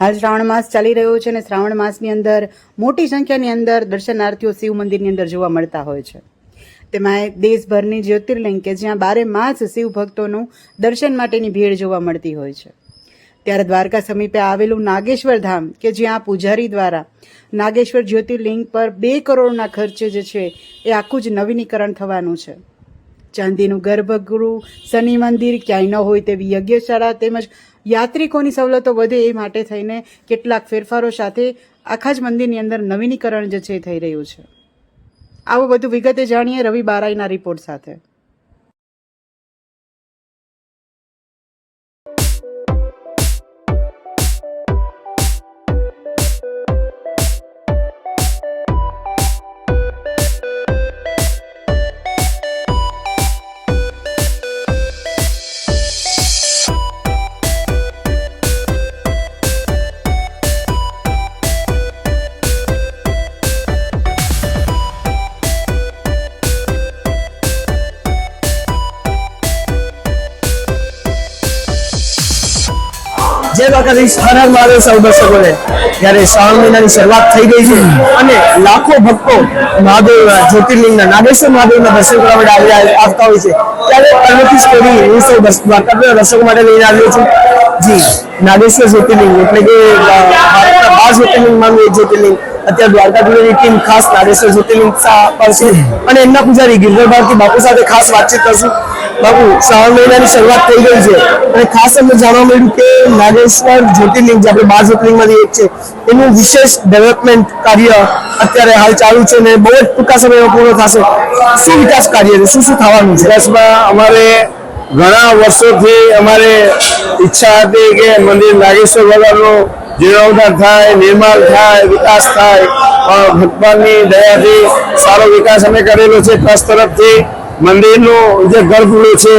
હાલ શ્રાવણ માસ ચાલી રહ્યો છે અને શ્રાવણ માસની અંદર મોટી સંખ્યાની અંદર દર્શનાર્થીઓ શિવ મંદિરની અંદર જોવા મળતા હોય છે. તેમાં દેશભરની જ્યોતિર્લિંગ કે જ્યાં બારે માસ શિવ ભક્તોનું દર્શન માટેની ભીડ જોવા મળતી હોય છે. ત્યારે દ્વારકા સમીપે આવેલું નાગેશ્વર ધામ કે જ્યાં પૂજારી દ્વારા નાગેશ્વર જ્યોતિર્લિંગ પર બે કરોડના ખર્ચે જે છે એ આખું જ નવીનીકરણ થવાનું છે. ચાંદીનું ગર્ભગૃહ, શનિ મંદિર, ક્યાંય ન હોય તેવી યજ્ઞશાળા તેમજ યાત્રિકોની સવલતો વધે એ માટે થઈને કેટલાક ફેરફારો સાથે આખા જ મંદિરની અંદર નવીનીકરણ જે છે થઈ રહ્યું છે. આવું બધું વિગતે જાણીએ રવિ બારાઈના રિપોર્ટ સાથે. જય દ્વારકાધીશ હર હર મહાદેવ સૌ દર્શકોને જ્યારે શ્રાવણ મહિનાની શરૂઆત થઈ ગઈ છે અને લાખો ભક્તો મહાદેવ જ્યોતિર્લિંગના નાગેશ્વર મહાદેવના દર્શન કરવા માટે આવી આવતા હોય છે, ત્યારે પરમથી સ્ટોરી હું સૌ દર્શ- દર્શકો માટે લઈને આવ્યો છું. જી, નાગેશ્વર જ્યોતિર્લિંગ, એટલે કે ભારતના બાર જ્યોતિર્લિંગમાંનું એક જ્યોતિર્લિંગ. અત્યારે દ્વારકાધીશની ટીમ ખાસ નાગેશ્વર જ્યોતિર્લિંગ પર છે. અને એમના પૂજારી ગિરધર ભારતી બાપુ સાથે ખાસ વાતચીત કરશું. બાપુ, શ્રાવણ મહિનાની શરૂઆત થઈ ગઈ છે. અને ખાસ અમને જાણવા મળ્યું કે નાગેશ્વર જ્યોતિર્લિંગ જે આપણે બાર જ્યોતિર્લિંગમાંથી એક છે, એનું વિશેષ ડેવલપમેન્ટ કાર્ય અત્યારે હાલ ચાલુ છે અને બહુ જ ટૂંકા સમયમાં પૂર્ણ થશે. શું વિકાસ કાર્ય છે? શું શું થવાનું છે? વિકાસમાં અમારે ઘણા વર્ષોથી અમારે ઈચ્છા હતી કે મંદિર નાગેશ્વર ભગવાનનું જીર્ણોદ્ધાર થાય, નિર્માણ થાય, વિકાસ થાય. ભગવાનની દયાથી સારો વિકાસ અમે કરેલો છે, ટ્રસ્ટ તરફથી. મંદિરનું જે ગર્ભગૃહ છે,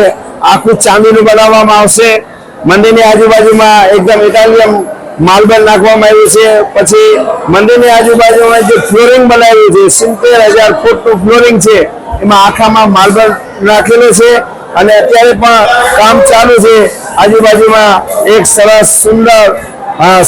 આખું ચાંદીનું બનાવવામાં આવશે. મંદિરની આજુબાજુમાં એકદમ ઇટાલિયન માલબલ નાખવામાં આવ્યું છે. પછી મંદિરની આજુબાજુમાં જે ફ્લોરિંગ બનાવ્યું છે, સિત્તેર હજાર ફૂટનું ફ્લોરિંગ છે, એમાં આખામાં માલબલ નાખેલો છે. અને અત્યારે પણ કામ ચાલુ છે. આજુબાજુમાં એક સરસ સુંદર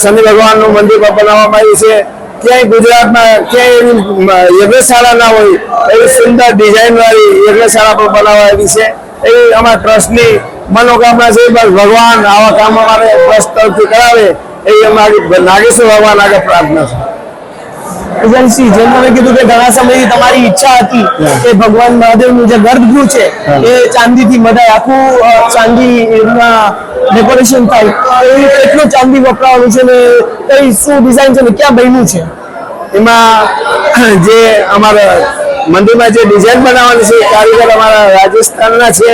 શનિ ભગવાનનું મંદિર પણ બનાવવામાં આવ્યું છે. ક્યાંય ગુજરાતમાં ક્યાંય એવી યજ્ઞશાળા ના હોય એવી સુંદર ડિઝાઇન વાળી યજ્ઞશાળા પણ બનાવવા આવી છે. એવી અમારા ટ્રસ્ટની મનોકામના છે બસ ભગવાન આવા કામ અમારે ટ્રસ્ટ તરફથી કરાવે એવી અમારી નાગેશ્વર ભગવાન આગળ પ્રાર્થના છે. એજન્સી જેમ તમે કીધું કે ઘણા સમયથી તમારી ઈચ્છા હતી કે ભગવાન મહાદેવનું જે ગર્ભગૃહ છે એ ચાંદીથી મધાય આખું ચાંદી ડેકોરેશન થાય. એવું કેટલું ચાંદી વપરાવાનું છે ને કઈ શું ડિઝાઇન છે ને ક્યાં બન્યું છે? એમાં જે અમારા મંદિરમાં જે ડિઝાઇન બનાવવાની છે કારીગર અમારા રાજસ્થાનના છે.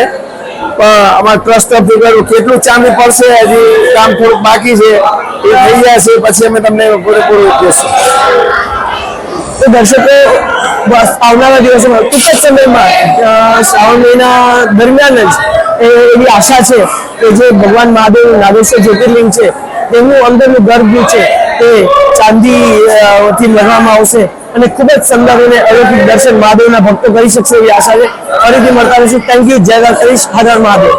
અમારા ટ્રસ્ટ તરફથી કર્યું કેટલું ચાંદી પડશે હજી કામ થોડુંક બાકી છે. એ થઈ જશે પછી અમે તમને પૂરેપૂરું કહેશું તો દર્શકો આવનારા દિવસોમાં ટૂંક જ સમયમાં શ્રાવણ મહિના દરમિયાન જ એવી આશા છે કે જે ભગવાન મહાદેવ નાગેશ્વર જ્યોતિર્લિંગ છે તેનું અંદરનું ગર્ભ છે, તે ચાંદી થી લગાવવામાં આવશે અને ખૂબ જ સુંદર અને અલૌકિક દર્શન મહાદેવના ભક્તો કરી શકશે એવી આશા છે. ફરીથી મળતા રહીશું. થેન્ક યુ જય દ્વારકાધીશ. હર મહાદેવ.